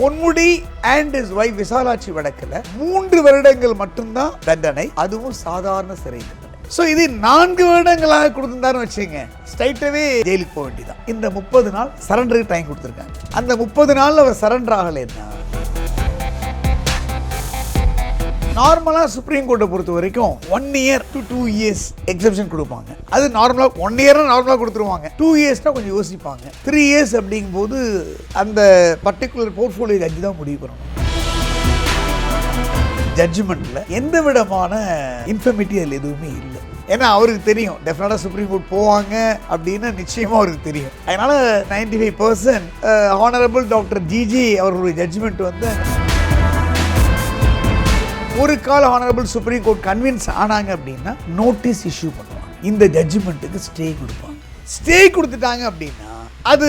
Ponmudi and his wife Visalakshi வழக்கில் மூன்று வருடங்கள் மட்டும்தான் தண்டனை அதுவும் சாதாரண சிறை தண்டனை. ஸோ இது நான்கு வருடங்களாக கொடுத்துருந்தாருன்னு வச்சுங்க ஸ்ட்ரைட்டாகவே ஜெயிலுக்கு போக வேண்டியதான் இந்த முப்பது நாள் சரண்டருக்கு டைம் கொடுத்துருக்காங்க. அந்த முப்பது நாள் அவர் சரண்டர் ஆகலைன்னா நார்மலாக சுப்ரீம் கோர்ட்டை பொறுத்த வரைக்கும் one year to two years exemption கொடுப்பாங்க. அது நார்மலாக ஒன் இயர்னா நார்மலாக கொடுத்துருவாங்க. டூ இயர்ஸ்னால் கொஞ்சம் யோசிப்பாங்க. த்ரீ இயர்ஸ் அப்படிங்கும்போது அந்த பர்டிகுலர் போர்ட்ஃபோலியோ ஜட்ஜி தான் முடிவு பண்ணணும். ஜட்ஜ்மெண்ட்டில் எந்த விதமான இன்ஃபர்மேட்டி அதில் எதுவுமே இல்லை. ஏன்னா அவருக்கு தெரியும். டெஃபினட்டாக சுப்ரீம் கோர்ட் போவாங்க அப்படின்னு நிச்சயமாக அவருக்கு தெரியும். அதனால் ninety five percent honourable doctor G G அவர்களுடைய ஜட்ஜ்மெண்ட் வந்து ஒரு கால ஆனரபிள் சுப்ரீம் கோர்ட் கன்வின்ஸ் ஆனாங்க அப்படின்னா நோட்டீஸ் இஷ்யூ பண்ணுவாங்க. இந்த ஜட்ஜ்மெண்ட்டுக்கு ஸ்டே கொடுப்பாங்க. ஸ்டே கொடுத்துட்டாங்க அப்படின்னா அது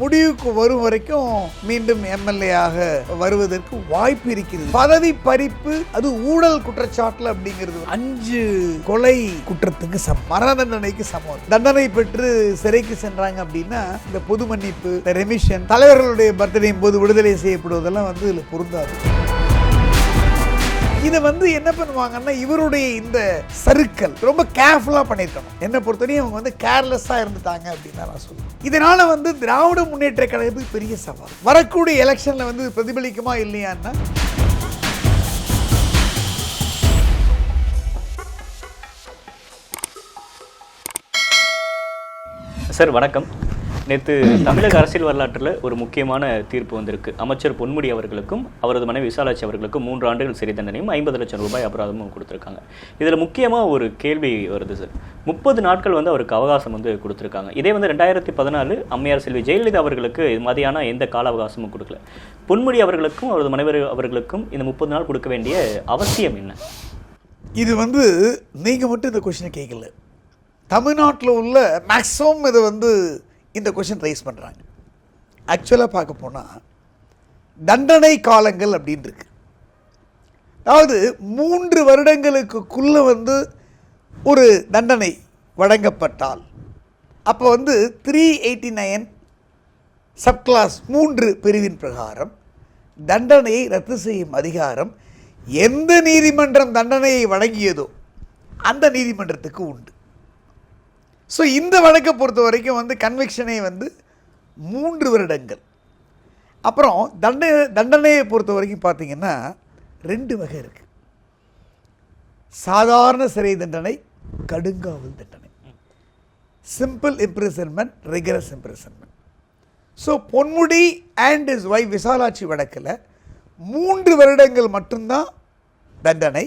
முடிவுக்கு வரும் வரைக்கும் மீண்டும் எம்எல்ஏயாக வருவதற்கு வாய்ப்பு இருக்கிறது. பதவி பறிப்பு அது ஊழல் குற்றச்சாட்டில் அப்படிங்கிறது அஞ்சு கொலை குற்றத்துக்கு சமம். மரண தண்டனைக்கு சமம். தண்டனை பெற்று சிறைக்கு சென்றாங்க அப்படின்னா இந்த பொது மன்னிப்பு இந்த ரெமிஷன் தலைவர்களுடைய பர்த்டேயும் போது விடுதலை செய்யப்படுவதெல்லாம் வந்து இதில் பொருந்தாது. இதை வந்து என்ன பண்ணுவாங்கன்னா இவருடைய இந்த சருக்கள் ரொம்ப கேர்ஃபுல்லாக பண்ணியிருக்கணும் என்னை பொறுத்தவரையும் அவங்க வந்து கேர்லெஸ்ஸாக இருந்துட்டாங்க அப்படின்னு தான் நான் சொல்லுவேன். இதனால் வந்து திராவிட முன்னேற்ற கழகத்துக்கு பெரிய சவால். வரக்கூடிய எலெக்ஷனில் வந்து பிரதிபலிக்குமா இல்லையான்னா சார் வணக்கம். நேற்று தமிழக அரசியல் வரலாற்றில் ஒரு முக்கியமான தீர்ப்பு வந்திருக்கு. அமைச்சர் பொன்முடி அவர்களுக்கும் அவரது மனைவி விசாலாட்சி அவர்களுக்கும் மூன்று ஆண்டுகள் சிறை தண்டனையும் ஐம்பது லட்சம் ரூபாய் அபராதமும் கொடுத்துருக்காங்க. இதில் முக்கியமாக ஒரு கேள்வி வருது சார். முப்பது நாட்கள் வந்து அவருக்கு அவகாசம் வந்து கொடுத்துருக்காங்க. இதே வந்து ரெண்டாயிரத்தி பதினாலு அம்மையார் செல்வி ஜெயலலிதா அவர்களுக்கு இது மாதிரியான எந்த கால அவகாசமும் கொடுக்கல. பொன்முடி அவர்களுக்கும் அவரது மனைவர் அவர்களுக்கும் இந்த முப்பது நாள் கொடுக்க வேண்டிய அவசியம் என்ன? இது வந்து நீங்கள் மட்டும் இந்த கொஷினை கேட்கல தமிழ்நாட்டில் உள்ள மேக்ஸிமம் இதை வந்து இந்த கொஷின் ரைஸ் பண்ணுறாங்க ஆக்சுவலாக பார்க்க போனால் தண்டனை காலங்கள் அப்படின்னு இருக்கு. அதாவது மூன்று வருடங்களுக்குள்ளே வந்து ஒரு தண்டனை வழங்கப்பட்டால் அப்போ வந்து த்ரீ எயிட்டி நைன் சப்கிளாஸ் மூன்று பிரிவின் பிரகாரம் தண்டனையை ரத்து செய்யும் அதிகாரம் எந்த நீதிமன்றம் தண்டனையை வழங்கியதோ அந்த நீதிமன்றத்துக்கு உண்டு. ஸோ இந்த வழக்கை பொறுத்த வரைக்கும் வந்து கன்விக்ஷனே வந்து மூன்று வருடங்கள். அப்புறம் தண்டனை தண்டனையை பொறுத்த வரைக்கும் பார்த்தீங்கன்னா ரெண்டு வகை இருக்குது சாதாரண சிறை தண்டனை கடுங்காவல் தண்டனை. Simple imprisonment rigorous imprisonment so Ponmudi and his wife Visalakshi வழக்கில் மூன்று வருடங்கள் மட்டும்தான் தண்டனை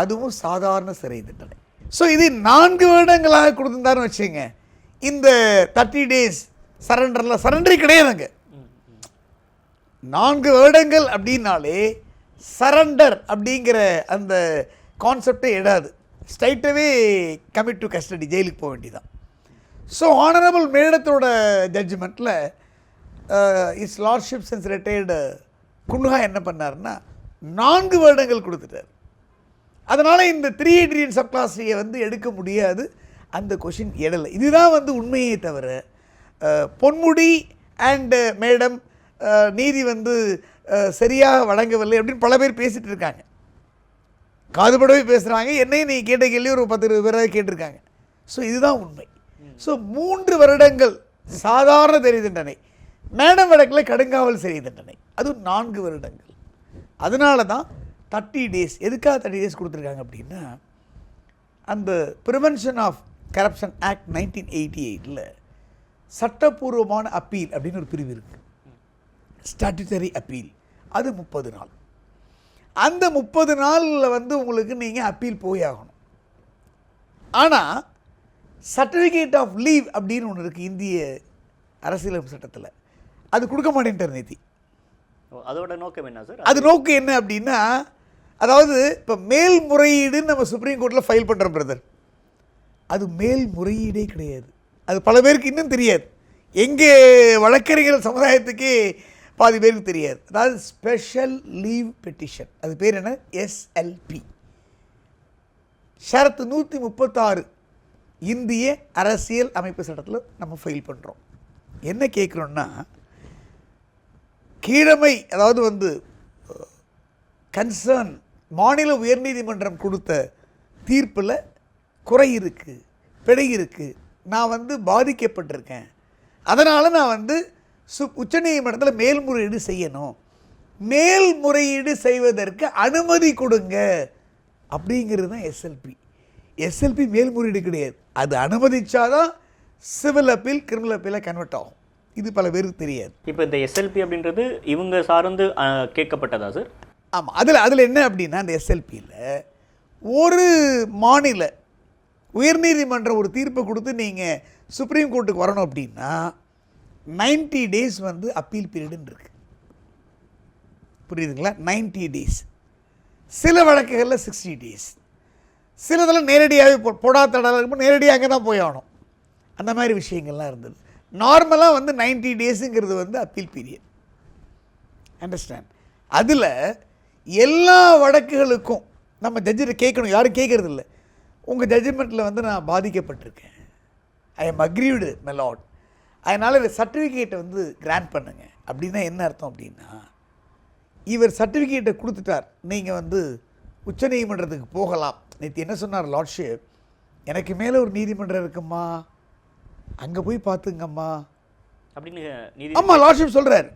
அதுவும் சாதாரண சிறை தண்டனை. ஸோ இது நான்கு வருடங்களாக கொடுத்துருந்தாருன்னு வச்சுங்க இந்த தேர்ட்டி டேஸ் சரண்டரில் சரண்டரி கிடையாதுங்க நான்கு வருடங்கள் அப்படின்னாலே சரண்டர் அப்படிங்கிற அந்த கான்செப்டே இடாது ஸ்ட்ரைட்டாகவே கமிட் டு கஸ்டடி ஜெயிலுக்கு போக வேண்டியதான் ஸோ ஆனரபிள் மேடத்தோட ஜட்ஜ்மெண்ட்டில் his lordship since retired Cunha என்ன பண்ணார்னா நான்கு வருடங்கள் கொடுத்துட்டார். அதனால் இந்த த்ரீ எயிட்ரியன் சப் கிளாஸையை வந்து எடுக்க முடியாது. அந்த கொஷின் எடலை இதுதான் வந்து உண்மையே தவிர பொன்முடி அண்டு மேடம் நீதி வந்து சரியாக வழங்கவில்லை அப்படின்னு பல பேர் பேசிகிட்டு இருக்காங்க. காதுபடவே பேசுகிறாங்க என்னையும் நீ கேட்ட கேள்வி ஒரு பத்து இருபது பேராக கேட்டிருக்காங்க. ஸோ இதுதான் உண்மை. ஸோ மூன்று வருடங்கள் சாதாரண தெரிய தண்டனை மேடம் வழக்கில் கடுங்காவல் சிறை தண்டனை அதுவும் நான்கு வருடங்கள். அதனால தான் தேர்ட்டி டேஸ் எதுக்காக தேர்ட்டி டேஸ் கொடுத்துருக்காங்க அப்படின்னா அந்த prevention of corruption act nineteen eighty எயிட்டில் சட்டப்பூர்வமான அப்பீல் அப்படின்னு ஒரு பிரிவு இருக்குது ஸ்டாட்யூட்டரி அப்பீல் அது முப்பது நாள். அந்த முப்பது நாளில் வந்து உங்களுக்கு நீங்கள் அப்பீல் போய் ஆகணும். ஆனால் சர்டிஃபிகேட் ஆஃப் லீவ் அப்படின்னு ஒன்று இருக்குது இந்திய அரசியலமைப்பு சட்டத்தில். அது கொடுக்க மாட்டேன்ட்டார் நேத்தி ஓ, அதோட நோக்கம் என்ன சார் அது நோக்கம் என்ன அப்படின்னா அதாவது இப்போ மேல்முறையீடுன்னு நம்ம சுப்ரீம் கோர்ட்டில் ஃபைல் பண்ணுறோம் பிரதர் அது மேல்முறையீடே கிடையாது. அது பல பேருக்கு இன்னும் தெரியாது. எங்கே வழக்கறிஞர் சமுதாயத்துக்கே பாதி பேருக்கு தெரியாது. அதாவது ஸ்பெஷல் லீவ் பெட்டிஷன் அது பேர் என்ன? எஸ்எல்பி ஷரத்து நூற்றி முப்பத்தாறு இந்திய அரசியல் அமைப்பு சட்டத்தில் நம்ம ஃபைல் பண்ணுறோம் என்ன கேட்குறோன்னா கீழமை அதாவது வந்து கன்சர்ன் மாநில உயர்நீதிமன்றம் கொடுத்த தீர்ப்பில் குறை இருக்குது பிழை இருக்குது நான் வந்து பாதிக்கப்பட்டிருக்கேன். அதனால் நான் வந்து சு உச்சநீதிமன்றத்தில் மேல்முறையீடு செய்யணும். மேல்முறையீடு செய்வதற்கு அனுமதி கொடுங்க. அப்படிங்கிறது தான் எஸ்எல்பி எஸ்எல்பி மேல்முறையீடு கிடையாது. அது அனுமதிச்சாதான் சிவில் அப்பீல் கிரிமினல் அப்பீலாக கன்வெர்ட் ஆகும். இது பல பேருக்கு தெரியாது. இப்போ இந்த எஸ்எல்பி அப்படின்றது இவங்க சார்ந்து கேட்கப்பட்டதா சார் ஆமாம் அதில் அதில் என்ன அப்படின்னா அந்த எஸ்எல்பியில் ஒரு மாநில உயர்நீதிமன்றம் ஒரு தீர்ப்பை கொடுத்து நீங்கள் சுப்ரீம் கோர்ட்டுக்கு வரணும் அப்படின்னா 90 டேஸ் வந்து அப்பீல் பீரியடுன்னு இருக்குது புரியுதுங்களா? 90 டேஸ் சில வழக்குகளில் சிக்ஸ்டி டேஸ் சிலதெல்லாம் நேரடியாகவே போ போடாத தடால இருக்கும்போது நேரடியாக அங்கே தான் போய் ஆகணும். அந்த மாதிரி விஷயங்கள்லாம் இருந்தது. நார்மலாக வந்து 90 டேஸுங்கிறது வந்து அப்பீல் பீரியட் அண்டர்ஸ்டாண்ட் அதில் எல்லா வழக்குகளுக்கும் நம்ம ஜட்ஜிட்ட கேட்கணும். யாரும் கேட்கறது இல்லை உங்கள் ஜட்ஜ்மெண்ட்டில் வந்து நான் பாதிக்கப்பட்டிருக்கேன். ஐ எம் அக்ரீவ்டு மெலாட் அதனால் இந்த சர்டிஃபிகேட்டை வந்து கிராண்ட் பண்ணுங்க. அப்படின்னா என்ன அர்த்தம் அப்படின்னா இவர் சர்டிஃபிகேட்டை கொடுத்துட்டார். நீங்கள் வந்து உச்சநீதிமன்றத்துக்கு போகலாம். நேற்று என்ன சொன்னார் லார்ட்ஷிப் எனக்கு மேலே ஒரு நீதிமன்றம் இருக்குமா? அங்கே போய் பார்த்துங்கம்மா. அப்படின்னு ஆமாம் லார்ட்ஷிப் சொல்கிறார்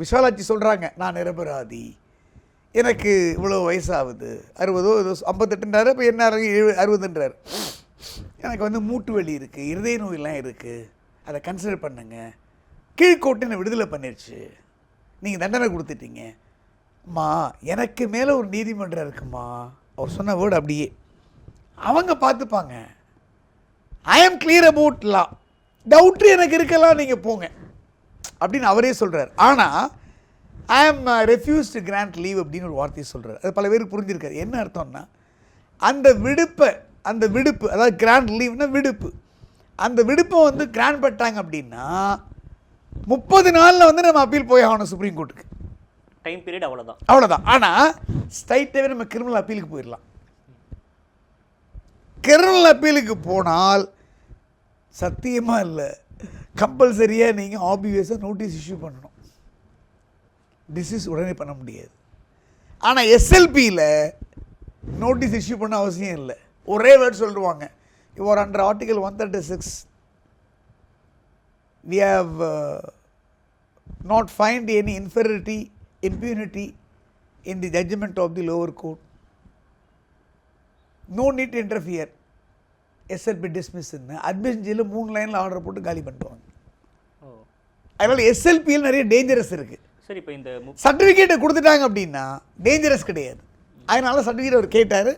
விஷாலாட்சி சொல்கிறாங்க நான் நிரபராதி. எனக்கு இவ்வளோ வயசாகுது. அறுபதோ ஏதோ ஐம்பத்தெட்டுன்றாரு இப்போ என்ன எழு அறுபதுன்றார். எனக்கு வந்து மூட்டு வலி இருக்குது இருதய நோயெல்லாம் இருக்குது அதை கன்சிடர் பண்ணுங்க. கீழ்கோட்டு என்னை விடுதலை பண்ணிருச்சு. நீங்கள் தண்டனை கொடுத்துட்டீங்க. அம்மா எனக்கு மேலே ஒரு நீதிமன்றம் இருக்குமா? அவர் சொன்ன வேர்டு அப்படியே. அவங்க பார்த்துப்பாங்க. ஐ ஆம் கிளியர் அபவுட் லா டவுட்ரு எனக்கு இருக்கலாம் நீங்கள் போங்க. அப்படின்னு அவரே சொல்கிறார் ஆனால் ஐ ஆம் ரெஃப்யூஸ் டு கிராண்ட் லீவ் அப்படின்னு ஒரு வார்த்தையை சொல்கிறார் அது பல பேருக்கு புரிஞ்சிருக்காரு என்ன அர்த்தம்னா அந்த விடுப்பை அந்த விடுப்பு அதாவது கிராண்ட் லீவ்னா விடுப்பு. அந்த விடுப்பை வந்து கிராண்ட் பட்டாங்க அப்படின்னா முப்பது நாளில் வந்து நம்ம அப்பீல் போய் ஆகணும் சுப்ரீம் கோர்ட்டுக்கு டைம் பீரியட் அவ்வளோதான் அவ்வளோதான் ஆனால் ஸ்ட்ரைட்டாகவே நம்ம கிரிமினல் அப்பீலுக்கு போயிடலாம். கிரிமினல் அப்பீலுக்கு போனால் சத்தியமாக இல்லை. கம்பல்சரியாக நீங்கள் ஆபியஸாக நோட்டீஸ் இஷ்யூ பண்ணணும். டிசிஸ் உடனே பண்ண முடியாது. ஆனால் எஸ்எல்பியில் நோட்டீஸ் இஷ்யூ பண்ண அவசியம் இல்லை. ஒரே வேர்ட் சொல்லிடுவாங்க your under article one thirty six have uh, not find any inferiority, impunity in the judgment of the lower court. No need to interfere. SLP டிஸ்மிஸ்ன்னு admission ஜெயிலில் மூணு லைனில் ஆர்டர் போட்டு காலி பண்ணிடுவாங்க. அதனால் எஸ்எல்பியில் நிறைய டேஞ்சரஸ் இருக்குது சரி இப்போ இந்த சர்டிஃபிகேட்டை கொடுத்துட்டாங்க அப்படின்னா டேஞ்சரஸ் கிடையாது. அதனால சர்டிஃபிகேட் அவர் கேட்டார்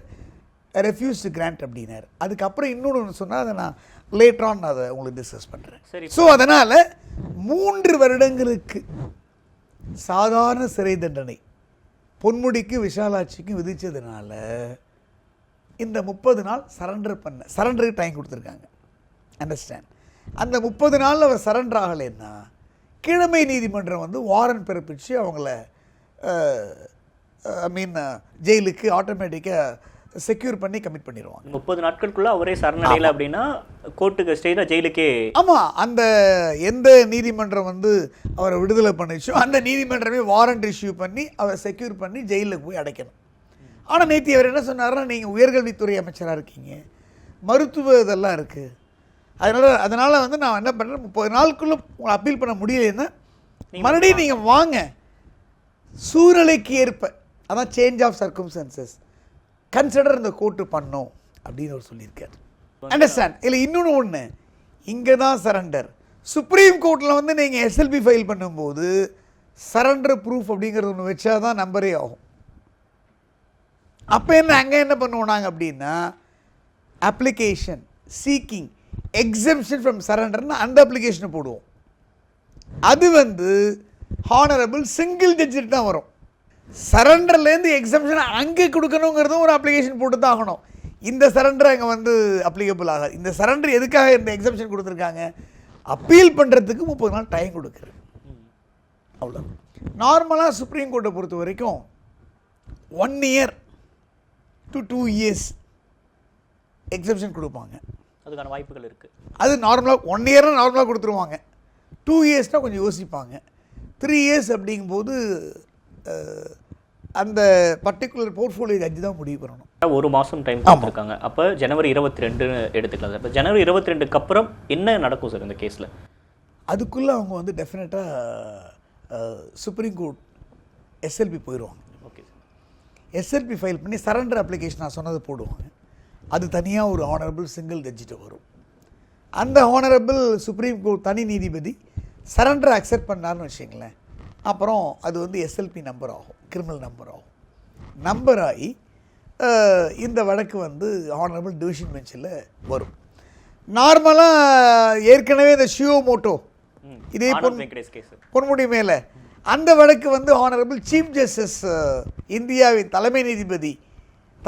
ரெஃப்யூஸ் டு கிராண்ட் அப்படின்னாரு. அதுக்கப்புறம் இன்னொன்று ஒன்று சொன்னால் அதை நான் லேட்டர் ஆன் அதை உங்களுக்கு டிஸ்கஸ் பண்ணுறேன் சரி ஸோ அதனால் மூன்று வருடங்களுக்கு சாதாரண சிறை தண்டனை பொன்முடிக்கு விஷாலாட்சிக்கும் விதிச்சதுனால இந்த முப்பது நாள் சரண்டர் பண்ண சரண்டருக்கு டைம் கொடுத்துருக்காங்க. அண்டர்ஸ்டாண்ட் அந்த முப்பது நாளில் அவர் சரண்டர் ஆகலைன்னா கீழமை நீதிமன்றம் வந்து வாரண்ட் பிறப்பிச்சு அவங்கள ஐ மீன் ஜெயிலுக்கு ஆட்டோமேட்டிக்காக செக்யூர் பண்ணி கமிட் பண்ணிடுவாங்க முப்பது நாட்களுக்குள்ள அவரே சரணடையல அப்படின்னா கோர்ட்டுக்கு ஸ்டேஜா ஜெயிலுக்கே ஆமாம் அந்த எந்த நீதிமன்றம் வந்து அவரை விடுதலை பண்ணிச்சோ அந்த நீதிமன்றமே வாரண்ட் இஷ்யூ பண்ணி அவரை செக்யூர் பண்ணி ஜெயிலில் போய் அடைக்கணும். ஆனால் நேற்று அவர் என்ன சொன்னார்னா நீங்கள் உயர்கல்வித்துறை அமைச்சராக இருக்கீங்க மருத்துவ இதெல்லாம் இருக்குது அதனால் அதனால் வந்து நான் என்ன பண்ணுறேன் முப்பது நாளுக்குள்ளே உங்களை அப்பீல் பண்ண முடியலைன்னா மறுபடியும் நீங்கள் வாங்க. சூழ்நிலைக்கு ஏற்ப அதான் சேஞ்ச் ஆஃப் சர்க்கம்ஸ்டன்சஸ் கன்சிடர் இந்த கோர்ட்டு பண்ணும் அப்படின்னு அவர் சொல்லியிருக்காரு. அண்டர்ஸ்டாண்ட் இல்லை இன்னொன்று ஒன்று இங்கே தான் சரண்டர் சுப்ரீம் கோர்ட்டில் வந்து நீங்கள் எஸ்எல்பி ஃபைல் பண்ணும்போது சரண்டர் ப்ரூஃப் அப்படிங்கிறது ஒன்று வச்சா தான் நம்பரே ஆகும். அப்போ என்ன அங்கே என்ன பண்ணுவோம் நாங்கள் அப்படின்னா அப்ளிகேஷன் சீக்கிங் எக்ஸம்ஷன் ஃப்ரம் சரண்டர்னு அந்த அப்ளிகேஷனை போடுவோம். அது வந்து ஹானரபிள் சிங்கிள் டிஜிட் தான் வரும். சரண்டர்லேருந்து எக்ஸம்ஷன் அங்கே கொடுக்கணுங்கிறதும் ஒரு அப்ளிகேஷன் போட்டு தான் ஆகணும். இந்த சரண்டர் அங்கே வந்து அப்ளிகபிள் ஆகாது. இந்த சரண்டர் எதுக்காக இந்த எக்ஸம்ஷன் கொடுத்துருக்காங்க? அப்பீல் பண்ணுறதுக்கு முப்பது நாள் டைம் கொடுக்குறது அவ்வளோ நார்மலாக சுப்ரீம் கோர்ட்டை பொறுத்த வரைக்கும் one year to two years exemption கொடுப்பாங்க. அதுக்கான வாய்ப்புகள் இருக்கு. அது நார்மலாக ஒன் இயர்னா நார்மலாக கொடுத்துருவாங்க. டூ இயர்ஸ்னால் கொஞ்சம் யோசிப்பாங்க. த்ரீ இயர்ஸ் அப்படிங்கும்போது அந்த பர்டிகுலர் போர்ட்ஃபோலியோ ஜட்ஜி தான் முடிவு பண்ணணும். ஒரு மாசம் டைம் கொடுத்துருக்காங்க. அப்ப ஜனவரி இருபத்தி ரெண்டு எடுத்துக்கலாம். சார் இப்போ ஜனவரி இருபத்தி ரெண்டுக்கு அப்புறம் என்ன நடக்கும் சார் இந்த கேஸ்ல அதுக்குள்ளே அவங்க வந்து டெஃபினட்டாக சுப்ரீம் கோர்ட் எஸ்எல்பி போயிடுவாங்க ஓகே எஸ்எல்பி ஃபைல் பண்ணி சரண்டர் அப்ளிகேஷன் நான் சொன்னது போடுவாங்க. அது தனியாக ஒரு ஆனரபிள் சிங்கிள் ஜட்ஜிட்ட வரும். அந்த ஆனரபிள் சுப்ரீம் கோர்ட் தனி நீதிபதி சரண்டர் அக்செப்ட் பண்ணார்னு வச்சுங்களேன் அப்புறம் அது வந்து எஸ்எல்பி நம்பர் ஆகும் கிரிமினல் நம்பர் ஆகும். நம்பர் ஆகி இந்த வழக்கு வந்து ஆனரபிள் டிவிஷன் பெஞ்சில் வரும். நார்மலாக ஏற்கனவே இந்த ஷியோ மோட்டோ இதே பொன் பொன்முடி மேலே அந்த வழக்கு வந்து ஆனரபிள் சீஃப் ஜஸ்டிஸ் இந்தியாவின் தலைமை நீதிபதி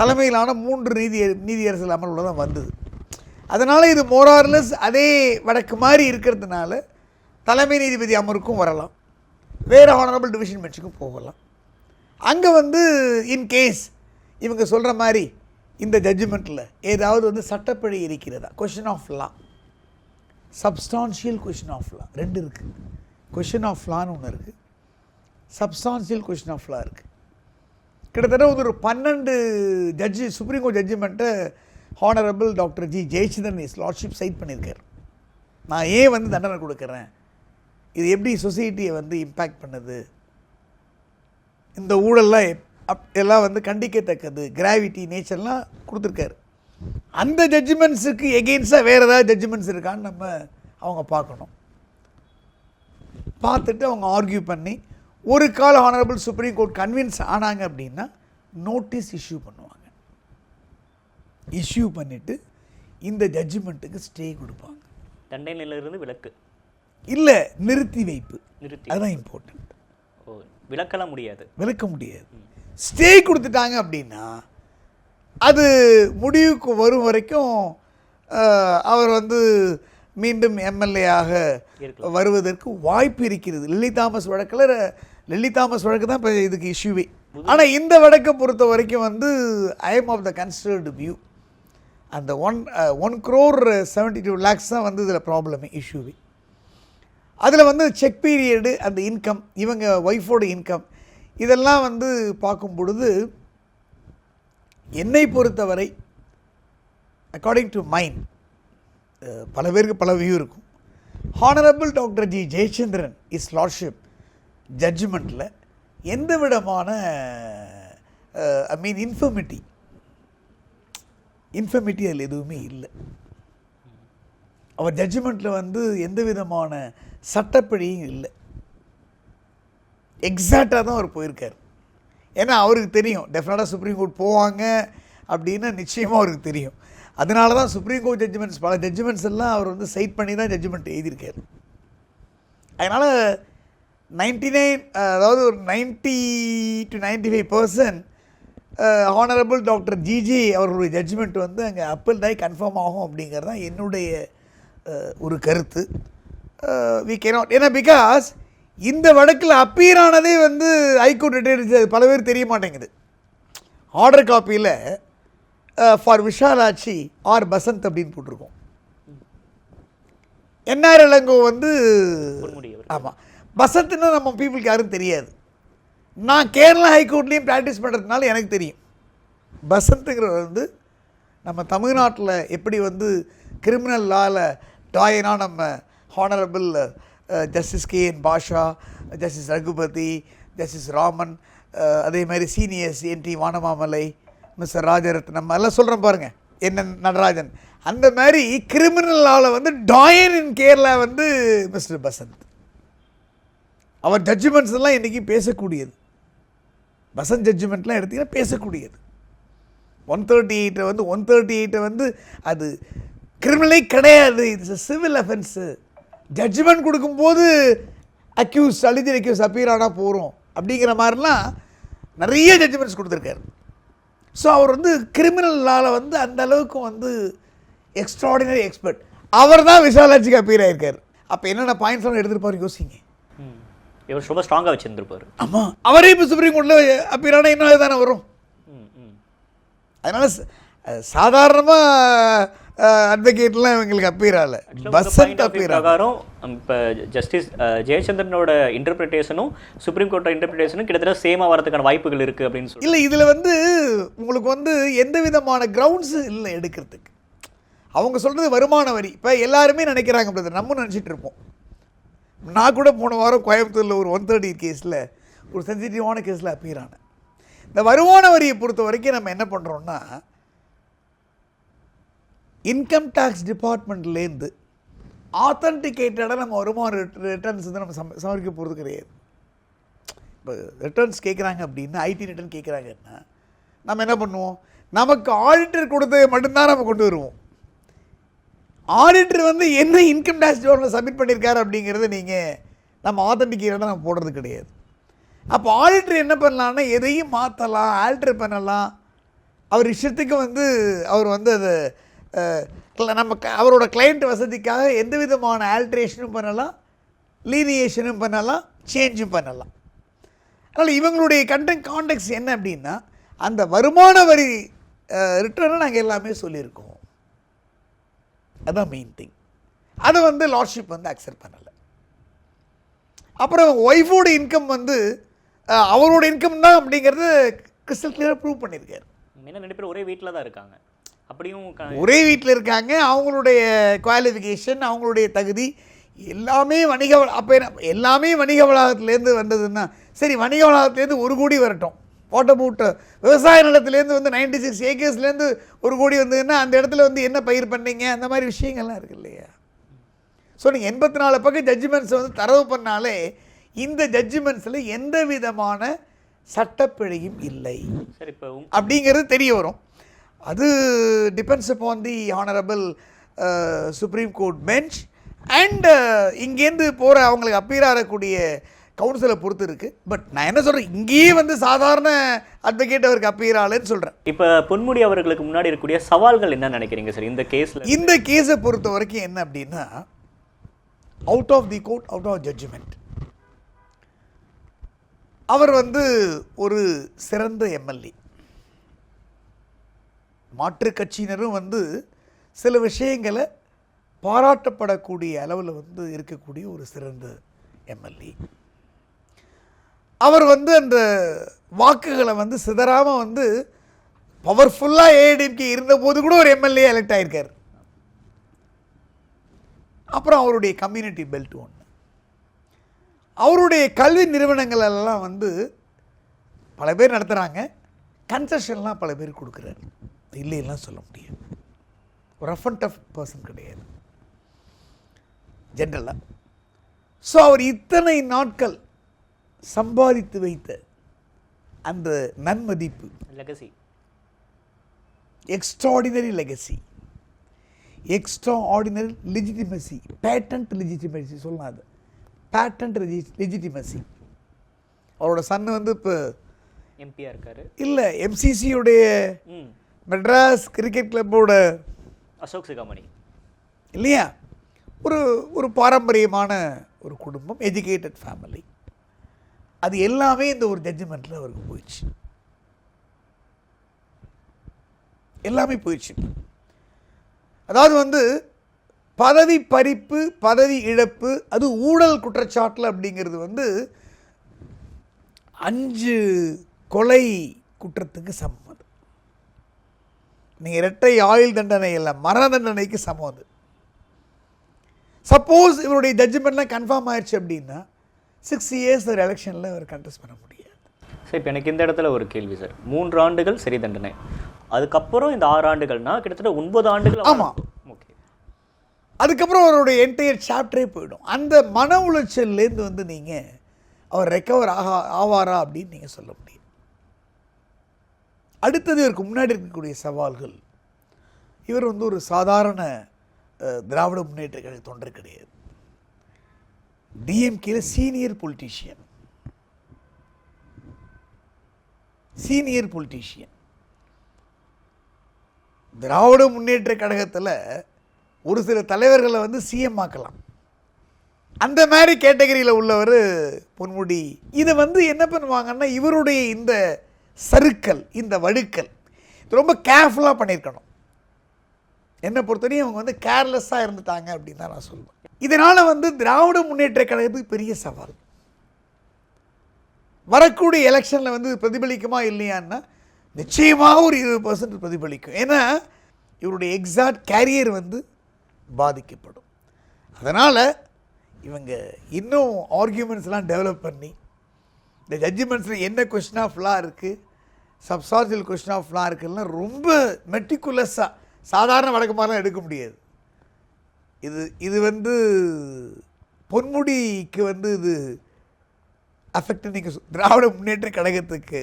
தலைமையிலான மூன்று நீதி நீதியரசுகள் அமர்வுல தான் வந்தது. அதனால் இது மோரார்லெஸ் அதே வழக்கு மாதிரி இருக்கிறதுனால தலைமை நீதிபதி அமருக்கும் வரலாம். வேறு ஹானரபிள் டிவிஷன் பெஞ்சுக்கும் போகலாம். அங்கே வந்து இன்கேஸ் இவங்க சொல்கிற மாதிரி இந்த ஜட்ஜ்மெண்ட்டில் ஏதாவது வந்து சட்டப்படி இருக்கிறதா? Question of law substantial question of law ரெண்டு இருக்குது கொஷின் ஆஃப் லான்னு ஒன்று இருக்குது சப்ஸ்டான்ஷியல் கொஷின் ஆஃப் லா இருக்குது கிட்டத்தட்ட வந்து ஒரு பன்னெண்டு ஜட்ஜி supreme court ஜட்ஜ்மெண்ட்டை honourable doctor G Jayachandran his lordship cite பண்ணியிருக்கார். நான் ஏன் வந்து தண்டனை கொடுக்குறேன்? இது எப்படி சொசைட்டியை வந்து இம்பேக்ட் பண்ணுது? இந்த ஊழல்லாம் எப்- அப் எல்லாம் வந்து கண்டிக்கத்தக்கது. கிராவிட்டி நேச்சர்லாம் கொடுத்துருக்காரு. அந்த ஜட்ஜ்மெண்ட்ஸுக்கு எகெயின்ஸ்டாக வேறு ஏதாவது ஜட்ஜ்மெண்ட்ஸ் இருக்கான்னு நம்ம அவங்க பார்க்கணும். பார்த்துட்டு அவங்க ஆர்கியூ பண்ணி ஒரு கால ஆனரபிள் சுப்ரீம் கோர்ட் கன்வின்ஸ் ஆனாங்க அப்படின்னா நோட்டீஸ் இஷ்யூ பண்ணுவாங்க. இஷ்யூ பண்ணிவிட்டு இந்த ஜட்ஜ்மெண்ட்டுக்கு ஸ்டே கொடுப்பாங்க. தண்டனையிலிருந்து விலக்கு. இல்லை நிறுத்தி வைப்பு. நிறுத்தி அதுதான் இம்பார்ட்டன்ட் ஓ விலக்கலாம் முடியாது. விளக்க முடியாது. ஸ்டே கொடுத்துட்டாங்க அப்படின்னா அது முடிவுக்கு வரும் வரைக்கும் அவர் வந்து மீண்டும் எம்எல்ஏயாக. வருவதற்கு வாய்ப்பு இருக்கிறது. லில்லி தாமஸ் வழக்கில் லில்லி தாமஸ் வழக்கு தான் இப்போ இதுக்கு இஷ்யூவே ஆனால் இந்த வழக்கை பொறுத்த வரைக்கும் வந்து I am of the considered view அந்த one one crore seventy two lakhs தான் வந்து இதில் ப்ராப்ளமே இஷ்யூவே அதில் வந்து செக் பீரியடு அந்த இன்கம் இவங்க ஒய்ஃபோட இன்கம் இதெல்லாம் வந்து பார்க்கும் பொழுது என்னை பொறுத்தவரை அக்கார்டிங் டு மைண்ட் பல பேருக்கு பல வியூ இருக்கும். Honourable doctor G Jayachandran his lordship ஜட்ஜ்மெண்ட்டில் எந்த விதமான ஐ மீன் இன்ஃபர்மிட்டி இன்ஃபர்மிட்டி அதில் எதுவுமே இல்லை. அவர் ஜட்ஜ்மெண்ட்டில் வந்து எந்த விதமான சட்டப்படியும் இல்லை. எக்ஸாக்டாக தான் அவர் போயிருக்கார். ஏன்னா அவருக்கு தெரியும். டெஃபினட்டாக சுப்ரீம் கோர்ட் போவாங்க அப்படின்னு நிச்சயமாக அவருக்கு தெரியும். அதனால தான் சுப்ரீம் கோர்ட் ஜட்ஜ்மெண்ட்ஸ் பல ஜட்ஜ்மெண்ட்ஸ் எல்லாம் அவர் வந்து சைட் பண்ணி தான் ஜட்ஜ்மெண்ட் எழுதியிருக்கார். அதனால் நைன்டி நைன் அதாவது ஒரு ninety to ninety five percent honourable doctor G G அவர்களுடைய ஜட்ஜ்மெண்ட் வந்து அங்கே அப்பல் தாய் கன்ஃபார்ம் ஆகும் அப்படிங்கிறது தான் என்னுடைய ஒரு கருத்து. வி கேனாட் ஏன்னா பிகாஸ் இந்த வழக்கில் அப்பீர் ஆனதே வந்து ஹைகோர்ட் ரிட்டையர்ஸ் பல பேர் தெரிய மாட்டேங்குது. ஆர்டர் காப்பியில் ஃபார் விஷாலாட்சி ஆர் பசந்த் அப்படின்னு போட்டிருக்கோம். என்ஆர் இளங்கோ வந்து ஆமாம் பசத்துன்னு நம்ம பீப்புளுக்கு யாரும் தெரியாது. நான் கேரளா ஹைகோர்ட்லேயும் ப்ராக்டிஸ் பண்ணுறதுனால எனக்கு தெரியும். பசந்துங்கிறவர் வந்து நம்ம தமிழ்நாட்டில் எப்படி வந்து கிரிமினல் லாவில் டாயனா நம்ம honourable justice K N Basha justice Raghupathi justice Raman அதே மாதிரி seniors N T Vanamamalai mister Rajarathnam அதெல்லாம் சொல்கிறேன் பாருங்கள் என்ன நடராஜன். அந்த மாதிரி கிரிமினல் லாவில் வந்து டாயன் இன் கேரளா வந்து மிஸ்டர் பசந்த். அவர் ஜட்ஜ்மெண்ட்ஸ் எல்லாம் இன்றைக்கி பேசக்கூடியது. பசந்த் ஜட்ஜ்மெண்ட்லாம் எடுத்தீங்கன்னா பேசக்கூடியது. ஒன் தேர்ட்டி எயிட்டை வந்து ஒன் தேர்ட்டி எயிட்டை வந்து அது கிரிமினலே கிடையாது. இட்ஸ் சிவில் அஃபென்ஸு ஜட்ஜ்மெண்ட் கொடுக்கும்போது அக்யூஸ் அழுதி அக்யூஸ் அப்பீர் ஆனால் போகிறோம் அப்படிங்கிற மாதிரிலாம் நிறைய ஜட்ஜ்மெண்ட்ஸ் கொடுத்துருக்காரு. ஸோ அவர் வந்து கிரிமினல் லாவில் வந்து அந்த அளவுக்கு வந்து எக்ஸ்ட்ராடினரி எக்ஸ்பர்ட் அவர் தான் விஷாலாட்சிக்கு அப்பீர் ஆயிருக்காரு. அப்போ என்னென்ன பாயிண்ட்ஸ் எல்லாம் எடுத்துருப்பாரு யோசிங்க. இவர் ரொம்ப ஸ்ட்ராங்காக வச்சிருந்திருப்பாரு. ஆமாம் அவரே இப்போ சுப்ரீம் கோர்ட்டில் அப்பீரானா இன்னும் தானே வரும். அதனால் சாதாரணமாக அட்வொகேட்லாம் இவங்களுக்கு அப்பீர் ஆகல. View அப்பீர் பிரகாரம் இப்போ ஜஸ்டிஸ் ஜெயச்சந்திரனோட இன்டர்பிரிட்டேஷனும் சுப்ரீம் கோர்ட்டோட இன்டர்பிரிட்டேஷனும் கிட்டத்தட்ட சேமா வரதுக்கான வாய்ப்புகள் இருக்கு அப்படின்னு சொல்லி இல்லை இதில் வந்து உங்களுக்கு வந்து எந்த விதமான கிரவுண்ட்ஸ் இல்லை எடுக்கிறதுக்கு. அவங்க சொல்கிறது வருமான வரி. இப்போ எல்லாருமே நினைக்கிறாங்க பிரதர் நம்ம நினச்சிட்டு இருப்போம். நான் கூட போன வாரம் கோயம்புத்தூரில் ஒரு ஒன் தேர்ட்டி கேஸில் ஒரு சென்சிட்டிவான கேஸில் அப்பீர் ஆனேன். இந்த வருமான வரியை பொறுத்த வரைக்கும் நம்ம என்ன பண்ணுறோம்னா இன்கம் டேக்ஸ் டிபார்ட்மெண்ட்லேருந்து ஆத்தன்டிகேட்டடாக நம்ம வருமான ரிட்டர்ன்ஸ் வந்து நம்ம சம சமர்ப்பிக்க போகிறது கிடையாது. இப்போ ரிட்டர்ன்ஸ் கேட்குறாங்க அப்படின்னா ஐடி ரிட்டர்ன் கேட்குறாங்கன்னா நம்ம என்ன பண்ணுவோம்? நமக்கு ஆடிட்டர் கொடுத்தது மட்டும்தான் நம்ம கொண்டு வருவோம். ஆடிட்டர் வந்து என்ன இன்கம் டேக்ஸ் டிபார்ட்மெண்ட் சப்மிட் பண்ணியிருக்காரு அப்படிங்கிறத நீங்கள் நம்ம ஆத்தன்டிகேட்டடாக நம்ம போடுறது கிடையாது. அப்போ ஆடிட்டர் என்ன பண்ணலான்னா எதையும் மாற்றலாம் ஆல்டர் பண்ணலாம். அவர் இஷ்டத்துக்கு வந்து அவர் வந்து அதை நம்ம அவரோட கிளைண்ட் வசதிக்காக எந்த விதமான ஆல்ட்ரேஷனும் பண்ணலாம் லீனியேஷனும் பண்ணலாம் சேஞ்சும் பண்ணலாம். அதனால் இவங்களுடைய கண்டென்ட் கான்டெக்ட் என்ன அப்படின்னா அந்த வருமான வரி ரிட்டர்னை நாங்கள் எல்லாமே சொல்லியிருக்கோம். அதுதான் மெயின் திங் அதை வந்து லார்ட்ஷிப் வந்து அக்செப்ட் பண்ணலை. அப்புறம் ஒய்ஃபோட இன்கம் வந்து அவரோட இன்கம் தான் அப்படிங்கிறது கிறிஸ்டல் கிளியராக ப்ரூவ் பண்ணியிருக்காரு. ஏன்னா ரெண்டு பேரும் ஒரே வீட்டில் தான் இருக்காங்க. அப்படியும் ஒரே வீட்டில் இருக்காங்க. அவங்களுடைய குவாலிஃபிகேஷன் அவங்களுடைய தகுதி எல்லாமே வணிக அப்போ எல்லாமே வணிக வளாகத்துலேருந்து வந்ததுன்னா சரி வணிக வளாகத்துலேருந்து ஒரு கோடி வரட்டும். வாட் அபவுட் விவசாய நிலத்துலேருந்து வந்து நைன்டி சிக்ஸ் ஏக்கர்ஸ்லேருந்து ஒரு கோடி வந்ததுன்னா அந்த இடத்துல வந்து என்ன பயிர் பண்ணீங்க? அந்த மாதிரி விஷயங்கள்லாம் இருக்கு இல்லையா? ஸோ நீங்கள் எண்பத்தி நாலு பக்கம் ஜட்ஜ்மெண்ட்ஸ் வந்து தரவு பண்ணாலே இந்த ஜட்ஜ்மெண்ட்ஸில் எந்த விதமான சட்டப்பிழையும் இல்லை. சரி அப்படிங்கிறது தெரிய வரும். அது depends upon the honourable supreme court bench and இங்கேருந்து போகிற அவங்களுக்கு அப்பீர் ஆகக்கூடிய கவுன்சிலை பொறுத்து இருக்குது பட் நான் என்ன சொல்கிறேன் இங்கேயே வந்து சாதாரண அட்வொகேட் அவருக்கு அப்பீர் சொல்கிறேன் இப்போ பொன்முடி அவர்களுக்கு முன்னாடி இருக்கக்கூடிய சவால்கள் என்ன நினைக்கிறீங்க சார்? இந்த கேஸ்ல இந்த கேஸை பொறுத்த வரைக்கும் என்ன அப்படின்னா out of the court out of judgment அவர் வந்து ஒரு சிறந்த எம்எல்ஏ மாற்றுக் கட்சியினரும் வந்து சில விஷயங்களை பாராட்டப்படக்கூடிய அளவில் வந்து இருக்கக்கூடிய ஒரு சிறந்த எம்எல்ஏ. அவர் வந்து அந்த வாக்குகளை வந்து சிதறாமல் வந்து பவர்ஃபுல்லாக ஏடிஎம்கே இருந்தபோது கூட ஒரு எம்எல்ஏ எலெக்ட் ஆகியிருக்கார் அப்புறம் அவருடைய கம்யூனிட்டி பெல்ட் ஒன்று அவருடைய கல்வி நிறுவனங்கள் எல்லாம் வந்து பல பேர் நடத்துகிறாங்க கன்செஷன்லாம் பல பேர் கொடுக்குறாரு. இல்லையெல்லாம் சொல்ல முடியாது. ஒரு ரஃப் அண்ட் டஃப் பர்சன் கிடையாது. ஜென்ரலாக ஸோ அவர் இத்தனை நாட்கள் சம்பாதித்து வைத்த அந்த நன்மதிப்பு. Legacy extraordinary legacy extra ordinary legitimacy patent legitimacy சொல்லலாம் அது. பேட்டன்ட் லெஜிட்டிமசி அவரோட சன் வந்து இப்போ எம்பியா இருக்காரு. இல்லை எம்சிசியுடைய மெட்ராஸ் கிரிக்கெட் கிளப்போட அசோக் சிகாமணி. இல்லையா? ஒரு ஒரு பாரம்பரியமான ஒரு குடும்பம் எஜுகேட்டட் ஃபேமிலி அது எல்லாமே இந்த ஒரு ஜட்ஜ்மெண்ட்டில் அவருக்கு போயிடுச்சு. எல்லாமே போயிடுச்சு. அதாவது வந்து பதவி பறிப்பு பதவி இழப்பு அது ஊழல் குற்றச்சாட்டில் அப்படிங்கிறது வந்து அஞ்சு கொலை குற்றத்துக்கு சமம். நீங்கள் இரட்டை ஆயுள் தண்டனை இல்லை மரண தண்டனைக்கு சமம் அது. சப்போஸ் இவருடைய ஜட்ஜ்மெண்ட்லாம் கன்ஃபார்ம் ஆயிடுச்சு அப்படின்னா சிக்ஸ் இயர்ஸ் ஒரு எலெக்ஷனில் அவர் கண்டெஸ்ட் பண்ண முடியாது. சார் இப்போ எனக்கு இந்த இடத்துல ஒரு கேள்வி சார் மூன்று ஆண்டுகள் சரி தண்டனை. அதுக்கப்புறம் இந்த ஆறு ஆண்டுகள்னா கிட்டத்தட்ட ஒன்பது ஆண்டுகள் ஆமா. ஓகே. அதுக்கப்புறம் அவருடைய என்டையர் சாப்டரே போயிடும். அந்த மன உளைச்சல்லேருந்து வந்து நீங்கள் அவர் ரெக்கவர் ஆகா ஆவாரா அப்படின்னு நீங்கள் சொல்ல முடியும். அடுத்தது இவருக்கு முன்னாடி இருக்கக்கூடிய சவால்கள். இவர் வந்து ஒரு சாதாரண திராவிட முன்னேற்ற கழக தொண்டர் கிடையாது. டிஎம்கேல senior politician senior politician Dravida Munnetra கழகத்தில் ஒரு சில தலைவர்களை வந்து சிஎம் ஆக்கலாம். அந்த மாதிரி கேட்டகரியில் உள்ளவர் பொன்முடி. இதை வந்து என்ன பண்ணுவாங்கன்னா இவருடைய இந்த சறுக்கல் இந்த வழுக்கல். இது ரொம்ப கேர்ஃபுல்லாக பண்ணியிருக்கணும் என்னை பொறுத்தவரையும் அவங்க வந்து கேர்லெஸ்ஸாக இருந்துட்டாங்க அப்படின்னு தான் நான் சொல்லுவேன் இதனால் வந்து திராவிட முன்னேற்ற கழகத்துக்கு பெரிய சவால். வரக்கூடிய எலெக்ஷனில் வந்து பிரதிபலிக்குமா இல்லையான்னா நிச்சயமாக ஒரு இருபது பர்சன்ட் பிரதிபலிக்கும். ஏன்னா இவருடைய எக்ஸாக்ட் கேரியர் வந்து பாதிக்கப்படும். அதனால் இவங்க இன்னும் ஆர்கியூமெண்ட்ஸ்லாம் டெவலப் பண்ணி இந்த ஜட்ஜ்மெண்ட்ஸில் என்ன கொஷினாக ஃபுல்லாக இருக்குது சப்சார்ஜியல் கொஷின் ஆஃப் லா இருக்குன்னா ரொம்ப மெட்டிகுலஸாக சாதாரண வழக்கு மாதிரிலாம் எடுக்க முடியாது. இது இது வந்து பொன்முடிக்கு வந்து இது அஃபெக்ட் நீங்கள் திராவிட முன்னேற்ற கழகத்துக்கு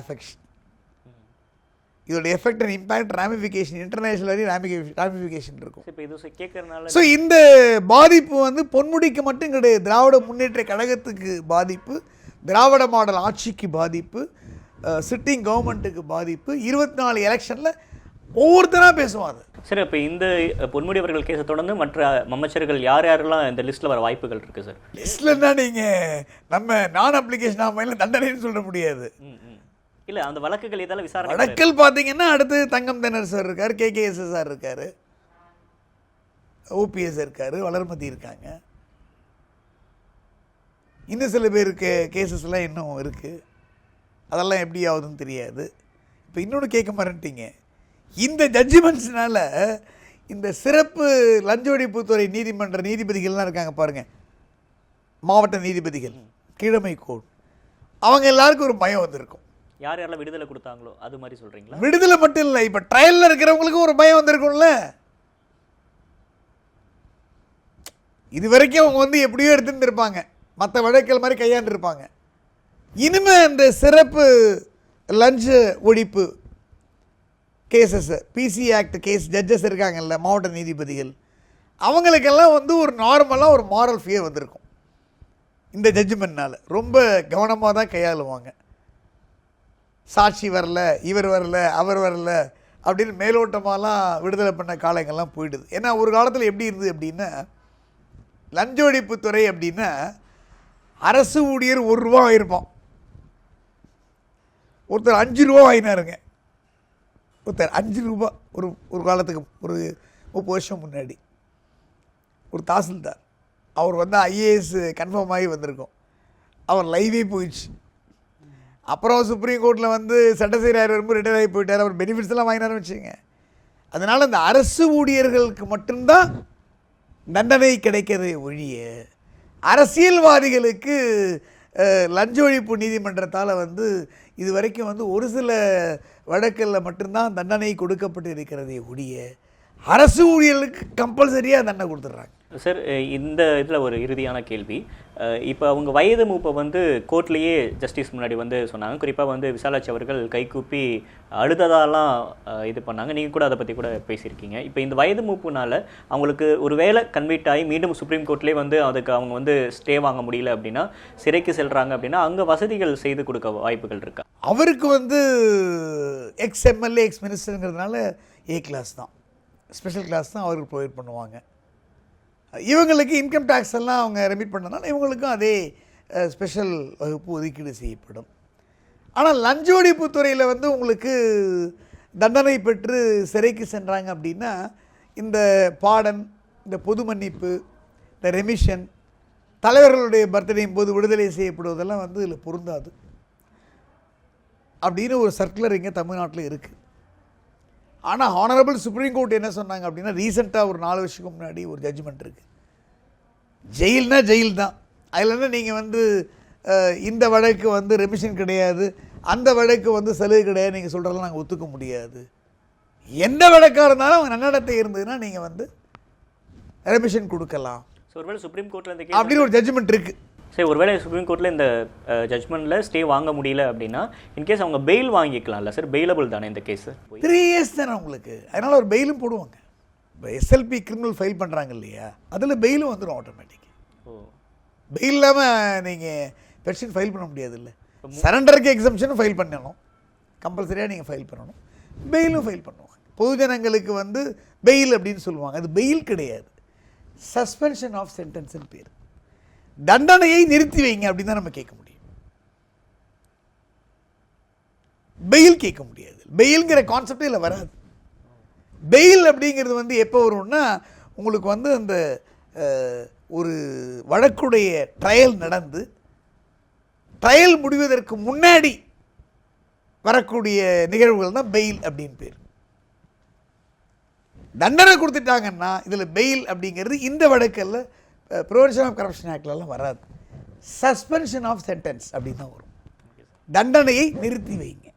அஃபெக்ஷன் இதோட effect and impact ramification international வரையும் ராமிஃபிகேஷன் இருக்கும். ஸோ இந்த பாதிப்பு வந்து பொன்முடிக்கு மட்டும் கிடையாது திராவிட முன்னேற்ற கழகத்துக்கு பாதிப்பு திராவிட மாடல் ஆட்சிக்கு பாதிப்பு சிட்டிங் கவர்மெண்ட்டுக்கு பாதிப்பு. இருபத்தி நாலு எலெக்ஷனில் ஒவ்வொருத்தராக பேசுவாங்க சார் இப்போ இந்த பொன்முடி அவர்கள் கேஸை தொடர்ந்து மற்ற அமைச்சர்கள் யார் யாரெல்லாம் இந்த லிஸ்ட்டில் வர வாய்ப்புகள் இருக்குது சார்? லிஸ்ட்லன்னா நீங்கள் நம்ம நான் அப்ளிகேஷன் ஆமையில் தண்டனைன்னு சொல்ல முடியாது. இல்லை அந்த வழக்குகள் இதெல்லாம் விசாரணை வடக்கல் பார்த்தீங்கன்னா அடுத்து தங்கம் தென்னர் சார் இருக்கார் கேகேஎஸ் சார் இருக்கார். ஓபிஎஸ் இருக்கார் வளர்மதி இருக்காங்க. இன்னும் சில பேருக்கு கேசஸ்லாம் இன்னும் இருக்குது அதெல்லாம் எப்படி ஆகுதுன்னு தெரியாது. இப்போ இன்னொன்று கேட்க மறந்துட்டீங்க இந்த ஜட்ஜ்மெண்ட்ஸ்னால இந்த சிறப்பு லஞ்ச ஒழிப்புத்துறை நீதிமன்ற நீதிபதிகள்லாம் இருக்காங்க பாருங்கள் மாவட்ட நீதிபதிகள் கீழமை கோட் அவங்க எல்லாருக்கும் ஒரு பயம் வந்திருக்கும். யார் யாரெல்லாம் விடுதலை கொடுத்தாங்களோ அது மாதிரி சொல்கிறீங்களா விடுதலை மட்டும் இல்லை இப்போ ட்ரையலில் இருக்கிறவங்களுக்கும் ஒரு பயம் வந்திருக்கும்ல. இது வரைக்கும் அவங்க வந்து எப்படியோ எடுத்துருந்துருப்பாங்க மற்ற வழக்கல் மாதிரி கையாண்டுருப்பாங்க. இனிமே இந்த சிறப்பு லஞ்ச ஒழிப்பு cases PC act case judges இருக்காங்கல்ல மாவட்ட நீதிபதிகள். அவங்களுக்கெல்லாம் வந்து ஒரு நார்மலாக ஒரு மாரல் ஃபியர் வந்திருக்கும். இந்த ஜட்ஜ்மெண்ட்னால் ரொம்ப கவனமாக தான் கையாளுவாங்க. சாட்சி வரல இவர் வரல அவர் வரல அப்படின்னு மேலோட்டமாலாம் விடுதலை பண்ண காலங்கள்லாம் போயிடுது. ஏன்னா ஒரு காலத்தில் எப்படி இருந்தது அப்படின்னா லஞ்ச ஒழிப்புத்துறை அப்படின்னா அரசு ஊழியர் ஒரு ரூபா இருப்பான் ஒருத்தர் அஞ்சு ரூபா வாங்கினாருங்க. ஒருத்தர் அஞ்சு ரூபா ஒரு ஒரு காலத்துக்கு ஒரு முப்பது வருஷம் முன்னாடி. ஒரு தாசில்தார். அவர் வந்து ஐஏஎஸ் கன்ஃபார்ம் ஆகி வந்திருக்கோம். அவர் லைவே போயிடுச்சு. அப்புறம் சுப்ரீம் கோர்ட்டில் வந்து சட்டசேரியார் வரும்போது ரிட்டையர் ஆகி போயிட்டார். அவர் பெனிஃபிட்ஸ் எல்லாம் வச்சுங்க அதனால் இந்த அரசு ஊழியர்களுக்கு மட்டும்தான் தண்டனை கிடைக்கிறதே ஒழிய அரசியல்வாதிகளுக்கு லஞ்ச ஒழிப்பு நீதிமன்றத்தால் வந்து இது வரைக்கும் வந்து ஒரு சில வழக்கில் மட்டும்தான் தண்டனை கொடுக்கப்பட்டு இருக்கிறதே ஒழிய அரசு ஊழியர்களுக்கு கம்பல்சரியாக தண்டனை கொடுத்துட்றாங்க. சார் இந்த இதில் ஒரு இறுதியான கேள்வி. இப்போ அவங்க வயது மூப்பை வந்து கோர்ட்லேயே ஜஸ்டிஸ் முன்னாடி வந்து சொன்னாங்க. குறிப்பாக வந்து விசாலாட்சி அவர்கள் கைகூப்பி அழுததாலாம் இது பண்ணாங்க. நீங்கள் கூட அதை பற்றி கூட பேசியிருக்கீங்க. இப்போ இந்த வயது மூப்புனால அவங்களுக்கு ஒரு வேளை கன்வீட் ஆகி மீண்டும் சுப்ரீம் கோர்ட்லேயே வந்து அதுக்கு அவங்க வந்து ஸ்டே வாங்க முடியல அப்படின்னா சிறைக்கு செல்கிறாங்க அப்படின்னா அங்கே வசதிகள் செய்து கொடுக்க வாய்ப்புகள் இருக்கா? அவருக்கு வந்து எக்ஸ் எம்எல்ஏ எக்ஸ் மினிஸ்டருங்கிறதுனால ஏ கிளாஸ் தான். ஸ்பெஷல் கிளாஸ் தான் அவருக்கு ப்ரொவைட் பண்ணுவாங்க. இவங்களுக்கு இன்கம் டேக்ஸ் எல்லாம் அவங்க ரெமிட் பண்ணனால இவங்களுக்கும் அதே ஸ்பெஷல் வகுப்பு ஒதுக்கீடு செய்யப்படும். ஆனால் லஞ்ச ஒழிப்புத் துறையில் வந்து உங்களுக்கு தண்டனை பெற்று சிறைக்கு சென்றாங்க அப்படின்னா இந்த பாடன் இந்த பொது மன்னிப்பு இந்த ரெமிஷன் தலைவர்களுடைய பர்த்டேயும் போது விடுதலை செய்யப்படுவதெல்லாம் வந்து இதில் பொருந்தாது. அப்படின்னு ஒரு சர்க்குலர் இங்கே தமிழ்நாட்டில் இருக்குது ஆனால் ஹானரபிள் சுப்ரீம் கோர்ட் என்ன சொன்னாங்க அப்படின்னா ரீசெண்டாக ஒரு நாலு வருஷத்துக்கு முன்னாடி ஒரு ஜட்ஜ்மெண்ட் இருக்குது ஜெயில்னா ஜெயில் தான் அதில் என்ன நீங்கள் வந்து இந்த வழக்கு வந்து ரெமிஷன் கிடையாது. அந்த வழக்கு வந்து சலுகை கிடையாது. நீங்கள் சொல்கிறதெல்லாம் நாங்கள் ஒத்துக்க முடியாது. எந்த வழக்காக இருந்தாலும் அவங்க நன்னடத்தை இருந்ததுன்னா நீங்கள் வந்து ரெமிஷன் கொடுக்கலாம். அப்படின்னு ஒரு ஜட்ஜ்மெண்ட் இருக்குது சரி ஒருவேளை சுப்ரீம் கோர்ட்டில் இந்த ஜட்மெண்ட்டில் ஸ்டே வாங்க முடியல அப்படின்னா இன்கேஸ் அவங்க பெயில் வாங்கிக்கலாம்ல சார் பெயிலபிள் தானே இந்த கேஸ் த்ரீ இயர்ஸ் தானே உங்களுக்கு. அதனால் ஒரு பெயிலும் போடுவாங்க. இப்போ எஸ்எல்பி கிரிமினல் ஃபைல் பண்ணுறாங்க இல்லையா? அதில் பெயிலும் வந்துடும் ஆட்டோமேட்டிக் ஓ. பெயில் இல்லாமல் நீங்கள் பெட்டிஷன் ஃபைல் பண்ண முடியாது இல்லை சரண்டருக்கு எக்ஸம்ஷனும் ஃபைல் பண்ணணும். கம்பல்சரியாக நீங்கள் ஃபைல் பண்ணணும். பெயிலும் ஃபைல் பண்ணுவாங்க. பொதுஜனங்களுக்கு வந்து பெயில் அப்படின்னு சொல்லுவாங்க. அது பெயில் கிடையாது. சஸ்பென்ஷன் ஆஃப் சென்டென்ஸ்னு பேர். தண்டனையை நிறுத்தி வைங்க அப்படின்னு தான் நம்ம கேட்க முடியும். பெயில் கேட்க முடியாது. பெயில்ங்கிற கான்செப்டே இல்லை வராது. பெயில் அப்படிங்கிறது வந்து எப்போ வரும்னா உங்களுக்கு வந்து அந்த ஒரு வழக்குடைய ட்ரையல் நடந்து ட்ரையல் முடிவதற்கு முன்னாடி வரக்கூடிய நிகழ்வுகள் தான் பெயில் அப்படின்னு பேர். தண்டனை கொடுத்துட்டாங்கன்னா இதில் பெயில் அப்படிங்கிறது இந்த வழக்கில் ப்ரிவென்ஷன் ஆஃப் கரப்ஷன் ஆக்ட்லலாம் வராது. சஸ்பென்ஷன் ஆஃப் சென்டென்ஸ் அப்படின்னு தான் வரும். தண்டனையை நிறுத்தி வைங்க.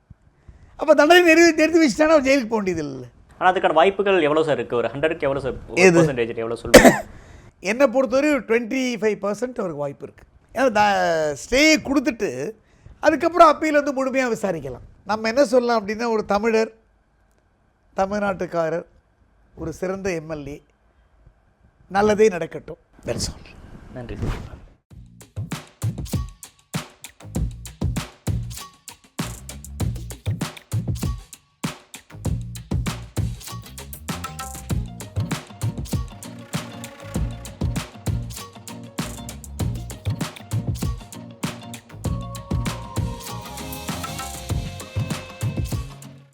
அப்போ தண்டனை நிறுத்தி நிறுத்தி வச்சுட்டானா ஜெயிலுக்கு போக வேண்டியது இல்லை. ஆனா அதுக்கான வாய்ப்புகள் எவ்வளவு சார் இருக்கு? ஒரு ஹண்ட்ரடுக்கு எவ்வளவு சார்? பர்சன்டேஜ் எவ்வளவு சொல்லுங்க. என்னை பொறுத்தவரை டுவெண்ட்டி ஃபைவ் பர்சன்ட் அவருக்கு வாய்ப்பு இருக்குது ஏன்னா ஸ்டேயை கொடுத்துட்டு அதுக்கப்புறம் அப்பீல் வந்து முழுமையாக விசாரிக்கலாம். நம்ம என்ன சொல்லலாம் அப்படின்னா ஒரு தமிழர் தமிழ்நாட்டுக்காரர் ஒரு சிறந்த எம்எல்ஏ நல்லதே நடக்கட்டும். தட்ஸ் நன்றி.